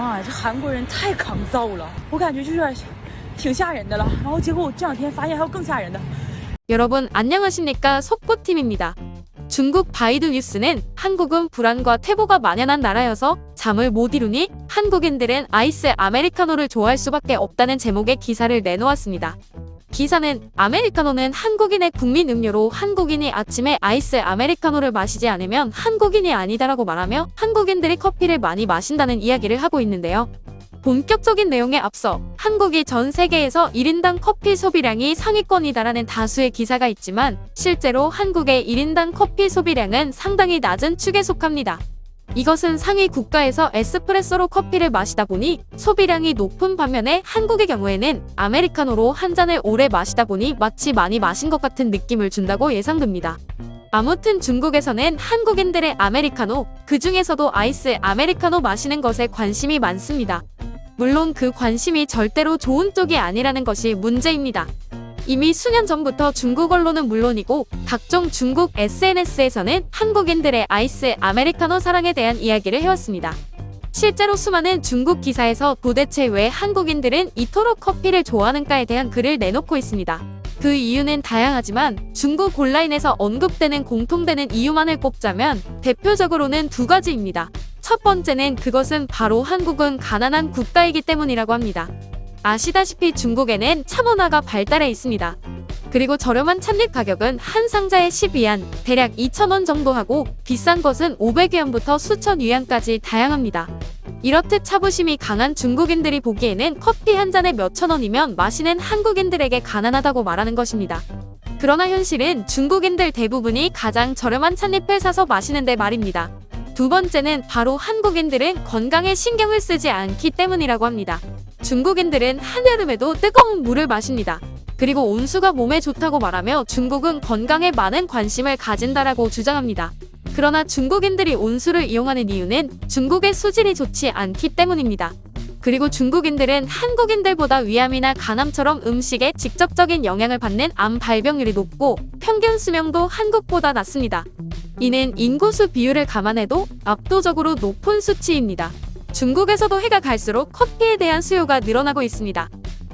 妈呀，这韩国人太抗造了，我感觉就是挺吓人的了。然后结果我这两天发现还有更吓人的。 여러분 안녕하십니까 속보팀입니다. 중국 바이두 뉴스는 한국은 불안과 퇴보가 만연한 나라여서 잠을 못 이루니 한국인들은 아이스 아메리카노를 좋아할 수밖에 없다는 제목의 기사를 내놓았습니다. 기사는 아메리카노는 한국인의 국민 음료로 한국인이 아침에 아이스 아메리카노를 마시지 않으면 한국인이 아니다라고 말하며 한국인들이 커피를 많이 마신다는 이야기를 하고 있는데요. 본격적인 내용에 앞서 한국이 전 세계에서 1인당 커피 소비량이 상위권이다라는 다수의 기사가 있지만 실제로 한국의 1인당 커피 소비량은 상당히 낮은 축에 속합니다. 이것은 상위 국가에서 에스프레소로 커피를 마시다 보니 소비량이 높은 반면에 한국의 경우에는 아메리카노로 한 잔을 오래 마시다 보니 마치 많이 마신 것 같은 느낌을 준다고 예상됩니다. 아무튼 중국에서는 한국인들의 아메리카노, 그 중에서도 아이스 아메리카노 마시는 것에 관심이 많습니다. 물론 그 관심이 절대로 좋은 쪽이 아니라는 것이 문제입니다. 이미 수년 전부터 중국 언론은 물론이고 각종 중국 SNS에서는 한국인들의 아이스 아메리카노 사랑에 대한 이야기를 해왔습니다. 실제로 수많은 중국 기사에서 도대체 왜 한국인들은 이토록 커피를 좋아하는가에 대한 글을 내놓고 있습니다. 그 이유는 다양하지만 중국 온라인에서 언급되는 공통되는 이유만을 꼽자면 대표적으로는 두 가지입니다. 첫 번째는 그것은 바로 한국은 가난한 국가이기 때문이라고 합니다. 아시다시피 중국에는 차 문화가 발달해 있습니다. 그리고 저렴한 찻잎 가격은 한 상자에 12안, 대략 2,000원 정도 하고 비싼 것은 500위안부터 수천 위안까지 다양합니다. 이렇듯 차부심이 강한 중국인들이 보기에는 커피 한 잔에 몇천 원이면 마시는 한국인들에게 가난하다고 말하는 것입니다. 그러나 현실은 중국인들 대부분이 가장 저렴한 찻잎을 사서 마시는데 말입니다. 두 번째는 바로 한국인들은 건강에 신경을 쓰지 않기 때문이라고 합니다. 중국인들은 한여름에도 뜨거운 물을 마십니다. 그리고 온수가 몸에 좋다고 말하며 중국은 건강에 많은 관심을 가진다라고 주장합니다. 그러나 중국인들이 온수를 이용하는 이유는 중국의 수질이 좋지 않기 때문입니다. 그리고 중국인들은 한국인들보다 위암이나 간암처럼 음식에 직접적인 영향을 받는 암 발병률이 높고 평균 수명도 한국보다 낮습니다. 이는 인구수 비율을 감안해도 압도적으로 높은 수치입니다. 중국에서도 해가 갈수록 커피에 대한 수요가 늘어나고 있습니다.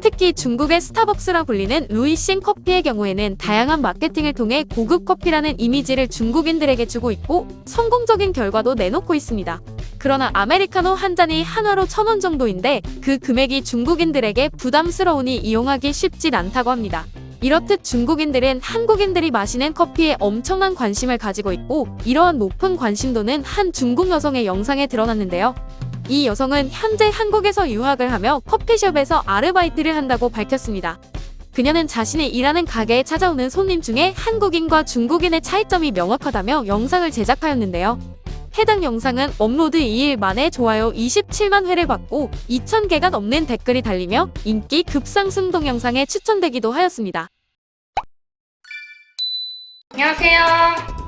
특히 중국의 스타벅스라 불리는 루이싱 커피의 경우에는 다양한 마케팅을 통해 고급 커피라는 이미지를 중국인들에게 주고 있고 성공적인 결과도 내놓고 있습니다. 그러나 아메리카노 한 잔이 한화로 천 원 정도인데 그 금액이 중국인들에게 부담스러우니 이용하기 쉽진 않다고 합니다. 이렇듯 중국인들은 한국인들이 마시는 커피에 엄청난 관심을 가지고 있고 이러한 높은 관심도는 한 중국 여성의 영상에 드러났는데요. 이 여성은 현재 한국에서 유학을 하며 커피숍에서 아르바이트를 한다고 밝혔습니다. 그녀는 자신이 일하는 가게에 찾아오는 손님 중에 한국인과 중국인의 차이점이 명확하다며 영상을 제작하였는데요. 해당 영상은 업로드 2일 만에 좋아요 27만 회를 받고 2,000개가 넘는 댓글이 달리며 인기 급상승 동영상에 추천되기도 하였습니다. 안녕하세요。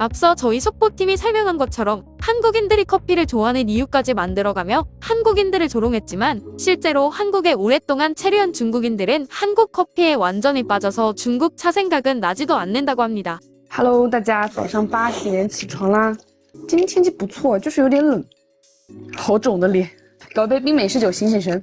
앞서 저희 속보팀이 설명한 것처럼 한국인들이 커피를 좋아하는 이유까지 만들어가며 한국인들을 조롱했지만 실제로 한국에 오랫동안 체류한 중국인들은 한국 커피에 완전히 빠져서 중국 차 생각은 나지도 않는다고 합니다. Hello，大家早上八点起床啦。今天天气不错，就是有点冷。好肿的脸，搞杯冰美式酒醒醒神。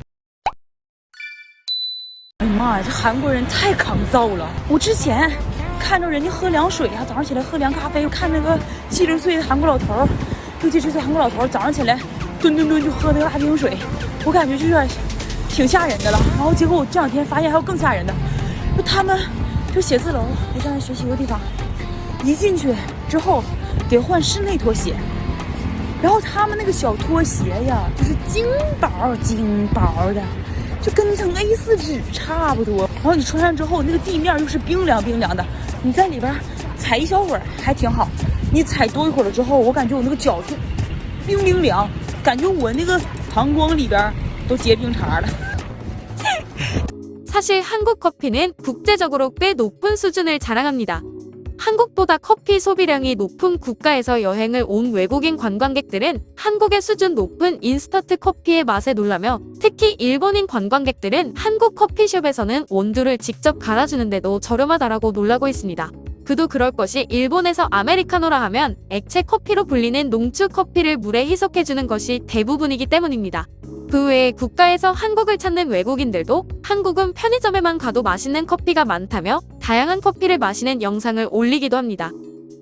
妈呀，这韩国人太抗造了！我之前看着人家喝凉水啊，早上起来喝凉咖啡，又看那个七十岁的韩国老头儿，六七十岁韩国老头儿早上起来蹲蹲蹲就喝那个辣冰水，我感觉就是挺吓人的了。然后结果我这两天发现还有更吓人的，就他们就写字楼，我刚才学习的地方，一进去之后得换室内拖鞋，然后他们那个小拖鞋呀，就是精薄精薄的。就跟成 A4 纸差不多。然后你穿上之后，那个地面又是冰凉冰凉的，你在里边踩一小会儿还挺好，你踩多一会儿了之后，我感觉我那个脚就冰冰凉，感觉我那个膀胱里边都结冰碴了。 사실 한국 커피는 국제적으로 꽤 높은 수준을 자랑합니다. 한국보다 커피 소비량이 높은 국가에서 여행을 온 외국인 관광객들은 한국의 수준 높은 인스턴트 커피의 맛에 놀라며 특히 일본인 관광객들은 한국 커피숍에서는 원두를 직접 갈아주는데도 저렴하다라고 놀라고 있습니다. 그도 그럴 것이 일본에서 아메리카노라 하면 액체 커피로 불리는 농축 커피를 물에 희석해주는 것이 대부분이기 때문입니다. 그 외에 국가에서 한국을 찾는 외국인들도 한국은 편의점에만 가도 맛있는 커피가 많다며 다양한 커피를 마시는 영상을 올리기도 합니다.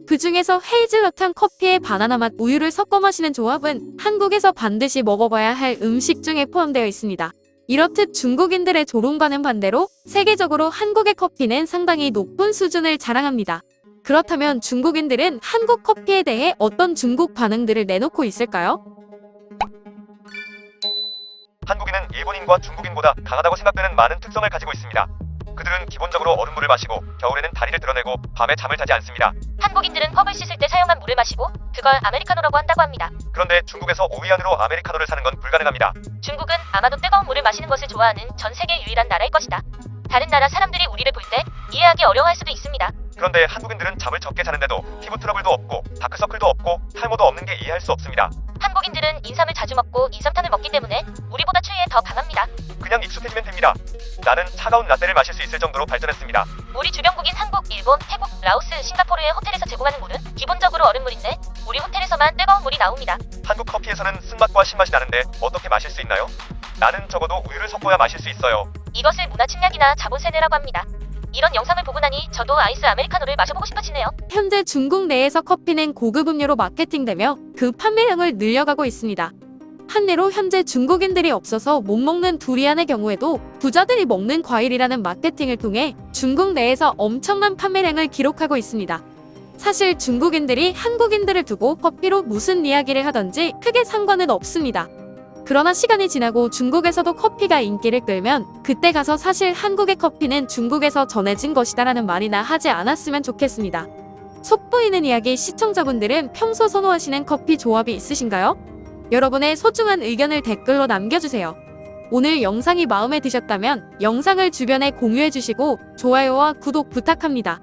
그 중에서 헤이즐넛한 커피에 바나나 맛 우유를 섞어 마시는 조합은 한국에서 반드시 먹어봐야 할 음식 중에 포함되어 있습니다. 이렇듯 중국인들의 조롱과는 반대로 세계적으로 한국의 커피는 상당히 높은 수준을 자랑합니다. 그렇다면 중국인들은 한국 커피에 대해 어떤 중국 반응들을 내놓고 있을까요? 한국인은 일본인과 중국인보다 강하다고 생각되는 많은 특성을 가지고 있습니다. 그들은 기본적으로 얼음물을 마시고 겨울에는 다리를 드러내고 밤에 잠을 자지 않습니다. 한국인들은 컵을 씻을 때 사용한 물을 마시고 그걸 아메리카노라고 한다고 합니다. 그런데 중국에서 5위 안으로 아메리카노를 사는 건 불가능합니다. 중국은 아마도 뜨거운 물을 마시는 것을 좋아하는 전 세계 유일한 나라일 것이다. 다른 나라 사람들이 우리를 볼 때 이해하기 어려워할 수도 있습니다. 그런데 한국인들은 잠을 적게 자는데도 피부 트러블도 없고 다크서클도 없고 탈모도 없는 게 이해할 수 없습니다. 한국인들은 인삼을 자주 먹고 인삼탄을 먹기 때문에 우리보다 추위에 더 강합니다. 그냥 익숙해지면 됩니다. 나는 차가운 라떼를 마실 수 있을 정도로 발전했습니다. 우리 주변국인 한국, 일본, 태국, 라오스, 싱가포르의 호텔에서 제공하는 물은 기본적으로 얼음물인데 우리 호텔에서만 뜨거운 물이 나옵니다. 한국 커피에서는 쓴맛과 신맛이 나는데 어떻게 마실 수 있나요? 나는 적어도 우유를 섞어야 마실 수 있어요. 이것을 문화 침략이나 자본 세뇌라고 합니다. 이런 영상을 보고 나니 저도 아이스 아메리카노를 마셔보고 싶어지네요. 현재 중국 내에서 커피는 고급 음료로 마케팅되며 그 판매량을 늘려가고 있습니다. 한례로 현재 중국인들이 없어서 못 먹는 두리안의 경우에도 부자들이 먹는 과일이라는 마케팅을 통해 중국 내에서 엄청난 판매량을 기록하고 있습니다. 사실 중국인들이 한국인들을 두고 커피로 무슨 이야기를 하던지 크게 상관은 없습니다. 그러나 시간이 지나고 중국에서도 커피가 인기를 끌면 그때 가서 사실 한국의 커피는 중국에서 전해진 것이다라는 말이나 하지 않았으면 좋겠습니다. 속보이는 이야기 시청자분들은 평소 선호하시는 커피 조합이 있으신가요? 여러분의 소중한 의견을 댓글로 남겨주세요. 오늘 영상이 마음에 드셨다면 영상을 주변에 공유해주시고 좋아요와 구독 부탁합니다.